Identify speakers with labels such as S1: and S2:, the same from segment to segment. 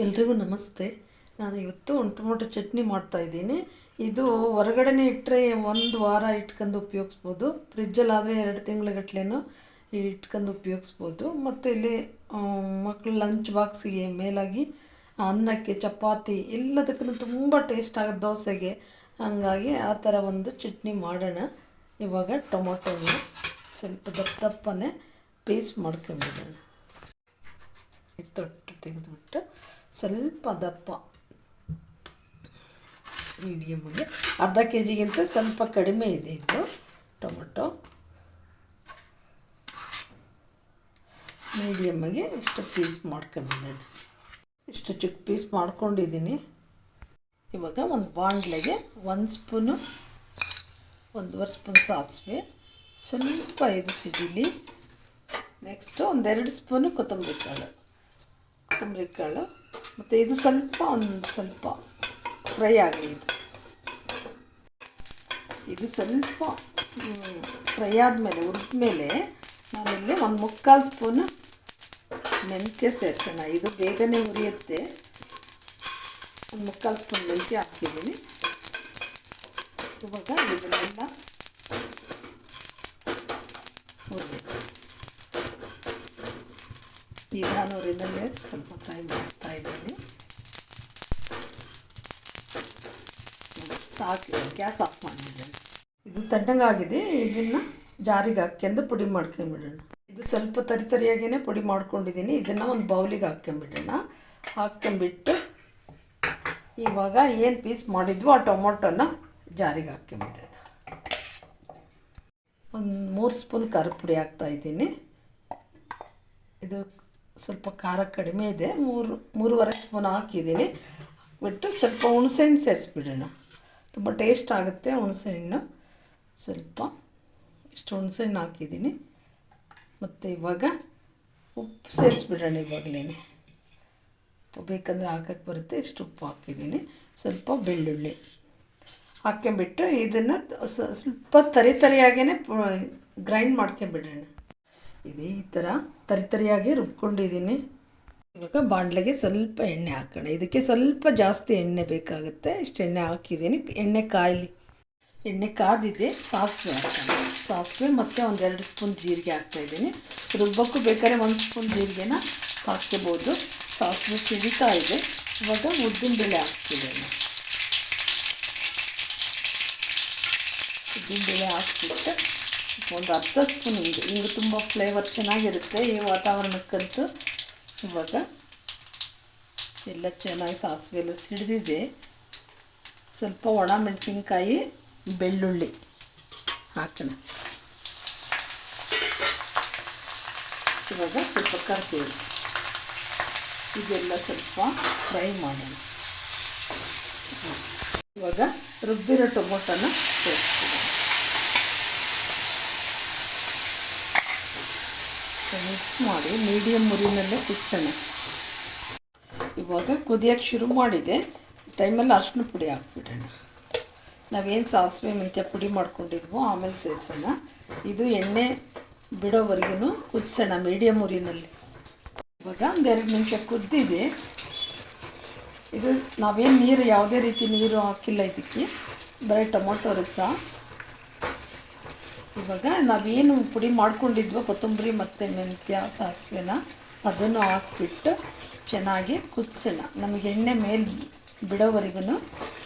S1: ಎಲ್ರಿಗೂ ನಮಸ್ತೆ. ನಾನು ಇವತ್ತು ಟೊಮೊಟೊ ಚಟ್ನಿ ಮಾಡ್ತಾಯಿದ್ದೀನಿ ಇದು ಹೊರಗಡೆನೇ ಇಟ್ಟರೆ ಒಂದು ವಾರ ಇಟ್ಕೊಂಡು ಉಪಯೋಗಿಸ್ಬೋದು. ಫ್ರಿಜ್ಜಲ್ಲಾದರೆ ಎರಡು ತಿಂಗ್ಳುಗಟ್ಲೆನೂ ಇಟ್ಕೊಂಡು ಉಪಯೋಗಿಸ್ಬೋದು. ಮತ್ತು ಇಲ್ಲಿ ಮಕ್ಕಳು ಲಂಚ್ ಬಾಕ್ಸಿಗೆ ಮೇಲಾಗಿ ಅನ್ನಕ್ಕೆ, ಚಪಾತಿ ಎಲ್ಲದಕ್ಕೂ ತುಂಬ ಟೇಸ್ಟ್ ಆಗುತ್ತೆ ದೋಸೆಗೆ. ಹಂಗಾಗಿ ಆ ಥರ ಒಂದು ಚಟ್ನಿ ಮಾಡೋಣ. ಇವಾಗ ಟೊಮೊಟೊನ ಸ್ವಲ್ಪ ದಪ್ಪ ದಪ್ಪನೇ ಪೀಸ್ ಮಾಡ್ಕೊಂಬಿಡೋಣ ತೊಟ್ಟು ತೆಗೆದುಬಿಟ್ಟು ಸ್ವಲ್ಪ ದಪ್ಪ. ಮೀಡಿಯಮ್ಗೆ ಅರ್ಧ ಕೆ ಜಿಗಿಂತ ಸ್ವಲ್ಪ ಕಡಿಮೆ ಇದೆ ಇದು ಟೊಮೊಟೊ. ಮೀಡಿಯಮ್ಗೆ ಇಷ್ಟು ಪೀಸ್ ಮಾಡ್ಕೊಂಬಿಡೋಣ ಇಷ್ಟು ಚಿಕ್ಕ ಪೀಸ್ ಮಾಡ್ಕೊಂಡಿದ್ದೀನಿ. ಇವಾಗ ಒಂದು ಬಾಂಡ್ಲೆಗೆ ಒಂದು ಸ್ಪೂನು, ಒಂದೂವರೆ ಸ್ಪೂನ್ ಸಾಸಿವೆ, ಸ್ವಲ್ಪ ಇದು ಸಿಡಿಲಿ ನೆಕ್ಸ್ಟು ಒಂದೆರಡು ಸ್ಪೂನು ಕೊತ್ತಂಬರಿ ಕಾಳು. ಕೊತ್ತಂಬರಿ ಕಾಳು. ಮತ್ತು ಇದು ಸ್ವಲ್ಪ, ಒಂದು ಸ್ವಲ್ಪ ಫ್ರೈ ಆಗಲಿ ಇದು ಇದು ಸ್ವಲ್ಪ ಫ್ರೈ ಆದಮೇಲೆ, ಹುರಿದ್ಮೇಲೆ ನಾನಿಲ್ಲಿ ಒಂದು ಮುಕ್ಕಾಲು ಸ್ಪೂನು ಮೆಂತ್ಯ ಸೇರ್ಸೋಣ. ಇದು ಬೇಗನೆ ಉರಿಯುತ್ತೆ ಒಂದು ಮುಕ್ಕಾಲು ಸ್ಪೂನ್ ಮೆಂತ್ಯ ಹಾಕಿದ್ದೀನಿ. ಇವಾಗ ಇದನ್ನೆಲ್ಲ ನಿಧಾನೂರಿನಲ್ಲೇ ಸ್ವಲ್ಪ ಫ್ರೈ ಮಾಡ್ತಾ ಇದ್ದೀನಿ. ಸಾಕು, ಗ್ಯಾಸ್ ಆಫ್ ಮಾಡಿದ್ದೇನೆ ಇದು ತಣ್ಣಗಾಗಿದೆ, ಇದನ್ನು ಜಾರಿಗೆ ಹಾಕ್ಕೊಂಡು ಪುಡಿ ಮಾಡ್ಕೊಂಬಿಡೋಣ. ಇದು ಸ್ವಲ್ಪ ತರಿ ತರಿಯಾಗೇ ಪುಡಿ ಮಾಡ್ಕೊಂಡಿದ್ದೀನಿ, ಇದನ್ನು ಒಂದು ಬೌಲಿಗೆ ಹಾಕ್ಕೊಂಬಿಡೋಣ. ಹಾಕ್ಕೊಂಬಿಟ್ಟು ಇವಾಗ ಏನು ಪೀಸ್ ಮಾಡಿದ್ವು ಆ ಟೊಮೊಟೊನ ಜಾರಿಗೆ ಹಾಕ್ಕೊಂಬಿಡೋಣ. ಒಂದು ಮೂರು ಸ್ಪೂನ್ ಖಾರದ ಪುಡಿ ಹಾಕ್ತಾಯಿದ್ದೀನಿ ಇದು ಸ್ವಲ್ಪ ಖಾರ ಕಡಿಮೆ ಇದೆ. ಮೂರು ಮೂರುವರೆ ಸ್ಪೂನ್ ಹಾಕಿದ್ದೀನಿ. ಬಿಟ್ಟು ಸ್ವಲ್ಪ ಹುಣಸೆಹಣ್ಣು ಸೇರಿಸ್ಬಿಡೋಣ. ತುಂಬ ಟೇಸ್ಟ್ ಆಗುತ್ತೆ ಹುಣಸೆಹಣ್ಣು. ಸ್ವಲ್ಪ ಇಷ್ಟು ಹುಣಸೆಹಣ್ಣು ಹಾಕಿದ್ದೀನಿ. ಮತ್ತು ಇವಾಗ ಉಪ್ಪು ಸೇರಿಸ್ಬಿಡೋಣ ಇವಾಗಲೇ ಬೇಕಂದರೆ ಹಾಕಕ್ಕೆ ಬರುತ್ತೆ, ಇಷ್ಟು ಉಪ್ಪು ಹಾಕಿದ್ದೀನಿ. ಸ್ವಲ್ಪ ಬೆಳ್ಳುಳ್ಳಿ ಹಾಕ್ಕೊಂಬಿಟ್ಟು ಇದನ್ನು ಸ್ವಲ್ಪ ತರಿ ತರಿಯಾಗೇ ಗ್ರೈಂಡ್ ಮಾಡ್ಕೊಂಬಿಡೋಣ ಇದೇ ಈ ಥರ ತರಿತರಿಯಾಗಿ ರುಬ್ಕೊಂಡಿದ್ದೀನಿ. ಇವಾಗ ಬಾಣಲೆಗೆ ಸ್ವಲ್ಪ ಎಣ್ಣೆ ಹಾಕೋಣ. ಇದಕ್ಕೆ ಸ್ವಲ್ಪ ಜಾಸ್ತಿ ಎಣ್ಣೆ ಬೇಕಾಗುತ್ತೆ. ಇಷ್ಟು ಎಣ್ಣೆ ಹಾಕಿದ್ದೀನಿ. ಎಣ್ಣೆ ಕಾಯಲಿ. ಎಣ್ಣೆ ಕಾದಿದೆ. ಸಾಸಿವೆ ಹಾಕೋಣ. ಸಾಸಿವೆ ಮತ್ತು ಒಂದೆರಡು ಸ್ಪೂನ್ ಜೀರಿಗೆ ಹಾಕ್ತಾಯಿದ್ದೀನಿ ರುಬ್ಬಕ್ಕೂ ಬೇಕಾದ್ರೆ ಒಂದು ಸ್ಪೂನ್ ಜೀರಿಗೆನ ಹಾಕ್ಕೋಬೋದು. ಸಾಸಿವೆ ಸಿಡಿತಾ ಇದೆ. ಇವಾಗ ಉದ್ದಿನ ಉದ್ದಿನಬೇಳೆ ಹಾಕ್ತಿದ್ದೇನೆ. ಉದ್ದಿನಬೇಳೆ ಹಾಕ್ಬಿಟ್ಟು ಒಂದು ಅರ್ಧ ಸ್ಪೂನ್ ಇಂಗು. ಇಂಗು ತುಂಬ ಫ್ಲೇವರ್ ಚೆನ್ನಾಗಿರುತ್ತೆ ಈ ವಾತಾವರಣಕ್ಕಂತೂ. ಇವಾಗ ಎಲ್ಲ ಚೆನ್ನಾಗಿ ಸಾಸಿವೆ ಎಲ್ಲ ಸಿಡಿದಿದೆ. ಸ್ವಲ್ಪ ಒಣ ಮೆಣಸಿನ್ಕಾಯಿ, ಬೆಳ್ಳುಳ್ಳಿ ಹಾಕೋಣ. ಇವಾಗ ಸ್ವಲ್ಪ ಕರ್ತೀವಿ ಇದೆಲ್ಲ ಸ್ವಲ್ಪ ಫ್ರೈ ಮಾಡೋಣ. ಇವಾಗ ರುಬ್ಬಿರೋ ಟೊಮೊಟೊನ ಮಿಕ್ಸ್ ಮಾಡಿ ಮೀಡಿಯಮ್ ಮುರಿನಲ್ಲೇ ಕುದಿಸೋಣ ಇವಾಗ ಕುದಿಯೋಕ್ಕೆ ಶುರು ಮಾಡಿದೆ. ಟೈಮಲ್ಲಿ ಅರ್ಶಿನ ಪುಡಿ ಹಾಕ್ಬಿಡೋಣ. ನಾವೇನು ಸಾಸಿವೆ ಮೆಂತ್ಯ ಪುಡಿ ಮಾಡ್ಕೊಂಡಿದ್ವೋ ಆಮೇಲೆ ಸೇರಿಸೋಣ. ಇದು ಎಣ್ಣೆ ಬಿಡೋವರೆಗೂ ಕುದಿಸೋಣ ಮೀಡಿಯಮ್ ಉರಿನಲ್ಲಿ ಇವಾಗ ಒಂದೆರಡು ನಿಮಿಷ ಕುದ್ದಿದೆ. ಇದು ನಾವೇನು ನೀರು ಯಾವುದೇ ರೀತಿ ನೀರು ಹಾಕಿಲ್ಲ ಇದಕ್ಕೆ. ಬರೀ ಟೊಮೊಟೊ ರಸ ಇವಾಗ ನಾವೇನು ಪುಡಿ ಮಾಡ್ಕೊಂಡಿದ್ವೋ ಕೊತ್ತಂಬರಿ ಮತ್ತು ಮೆಂತ್ಯ, ಸಾಸಿವೆನ, ಅದನ್ನು ಹಾಕ್ಬಿಟ್ಟು ಚೆನ್ನಾಗಿ ಕುದಿಸೋಣ. ನಮಗೆ ಎಣ್ಣೆ ಮೇಲೆ ಬಿಡೋವರೆಗೂ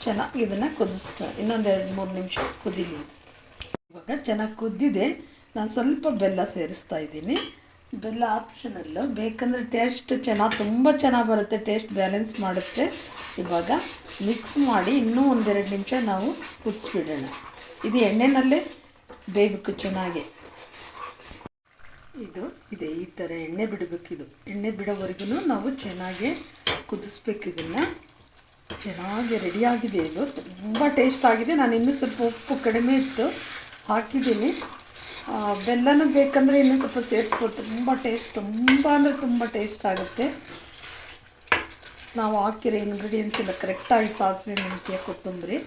S1: ಚೆನ್ನಾಗಿ ಇದನ್ನು ಕುದಿಸ್ತಾ ಇನ್ನೊಂದು ಎರಡು ಮೂರು ನಿಮಿಷ ಕುದೀಲಿ. ಇವಾಗ ಚೆನ್ನಾಗಿ ಕುದ್ದಿದೆ. ನಾನು ಸ್ವಲ್ಪ ಬೆಲ್ಲ ಸೇರಿಸ್ತಾ ಇದ್ದೀನಿ. ಬೆಲ್ಲ ಆಪ್ಷನಲ್ಲು. ಬೇಕಂದರೆ ಟೇಸ್ಟ್ ಚೆನ್ನಾಗಿ, ತುಂಬ ಚೆನ್ನಾಗಿ ಬರುತ್ತೆ. ಟೇಸ್ಟ್ ಬ್ಯಾಲೆನ್ಸ್ ಮಾಡುತ್ತೆ. ಇವಾಗ ಮಿಕ್ಸ್ ಮಾಡಿ ಇನ್ನೂ ಒಂದೆರಡು ನಿಮಿಷ ನಾವು ಕುದಿಸ್ಬಿಡೋಣ. ಇದು ಎಣ್ಣೆನಲ್ಲೇ ಬೇಯಬೇಕು ಚೆನ್ನಾಗಿ. ಇದು ಇದೆ, ಈ ಥರ ಎಣ್ಣೆ ಬಿಡಬೇಕಿದು ಎಣ್ಣೆ ಬಿಡೋವರೆಗೂ ನಾವು ಚೆನ್ನಾಗಿ ಕುದಿಸ್ಬೇಕು ಇದನ್ನು. ಚೆನ್ನಾಗಿ ರೆಡಿಯಾಗಿದೆ ಇದು. ತುಂಬ ಟೇಸ್ಟ್ ಆಗಿದೆ. ನಾನು ಇನ್ನೂ ಸ್ವಲ್ಪ ಉಪ್ಪು ಕಡಿಮೆ ಇತ್ತು ಹಾಕಿದ್ದೀನಿ. ಬೆಲ್ಲನೂ ಬೇಕಂದರೆ ಇನ್ನೂ ಸ್ವಲ್ಪ ಸೇರಿಸ್ಬೋದು. ತುಂಬ ಟೇಸ್ಟ್ ತುಂಬ ಅಂದರೆ ತುಂಬ ಟೇಸ್ಟ್ ಆಗುತ್ತೆ. ನಾವು ಹಾಕಿರೋ ಇಂಗ್ರೀಡಿಯೆಂಟ್ಸ್ ಎಲ್ಲ ಕರೆಕ್ಟಾಗಿ ಸಾಸಿವೆ, ಮೆಂತ್ಯ, ಕೊತ್ತಂಬರಿ.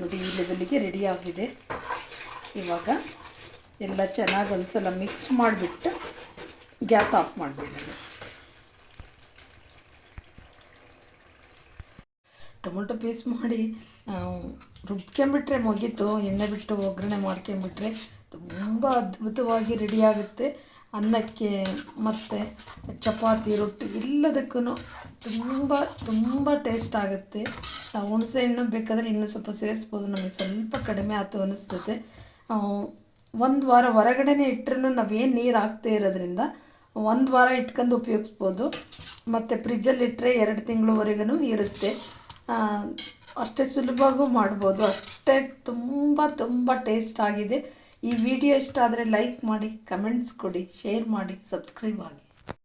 S1: ನೋಡಿ, ಈ ಲೆವೆಲಿಗೆ ರೆಡಿ ಆಗಿದೆ. ಇವಾಗ ಎಲ್ಲ ಚೆನ್ನಾಗಿ ಒಂದ್ಸಲ ಮಿಕ್ಸ್ ಮಾಡಿಬಿಟ್ಟು ಗ್ಯಾಸ್ ಆಫ್ ಮಾಡಿಬಿಡೋಣ. ಟೊಮೊಟೊ ಪೀಸ್ ಮಾಡಿ ರುಬ್ಕೊಂಬಿಟ್ರೆ ಮುಗೀತು. ಎಣ್ಣೆ ಬಿಟ್ಟು ಒಗ್ಗರಣೆ ಮಾಡ್ಕೊಂಬಿಟ್ರೆ ತುಂಬ ಅದ್ಭುತವಾಗಿ ರೆಡಿಯಾಗುತ್ತೆ ಅನ್ನಕ್ಕೆ ಮತ್ತು ಚಪಾತಿ, ರೊಟ್ಟಿ ಎಲ್ಲದಕ್ಕೂ ತುಂಬ ತುಂಬ ಟೇಸ್ಟ್ ಆಗುತ್ತೆ. ಹುಣಸೆ ಹಣ್ಣು ಬೇಕಾದರೆ ಇನ್ನೂ ಸ್ವಲ್ಪ ಸೇರಿಸ್ಬೋದು. ನಮಗೆ ಸ್ವಲ್ಪ ಕಡಿಮೆ ಆಯ್ತು ಅನಿಸ್ತದೆ ಒಂದು ವಾರ ಹೊರಗಡೆನೆ ಇಟ್ಟರೂ ನಾವೇನು ನೀರು ಹಾಕ್ದೇ ಇರೋದ್ರಿಂದ ಒಂದು ವಾರ ಇಟ್ಕೊಂಡು ಉಪಯೋಗಿಸ್ಬೋದು. ಮತ್ತು ಫ್ರಿಜ್ಜಲ್ಲಿ ಇಟ್ಟರೆ ಎರಡು ತಿಂಗಳವರೆಗೂ ಇರುತ್ತೆ. ಅಷ್ಟೇ ಸುಲಭವಾಗೂ ಮಾಡ್ಬೋದು. ಅಷ್ಟೇ ತುಂಬ ತುಂಬ ಟೇಸ್ಟ್ ಆಗಿದೆ. ಈ ವಿಡಿಯೋ ಇಷ್ಟ ಆದರೆ ಲೈಕ್ ಮಾಡಿ, ಕಮೆಂಟ್ಸ್ ಕೊಡಿ, ಶೇರ್ ಮಾಡಿ, ಸಬ್ಸ್ಕ್ರೈಬ್ ಆಗಿ.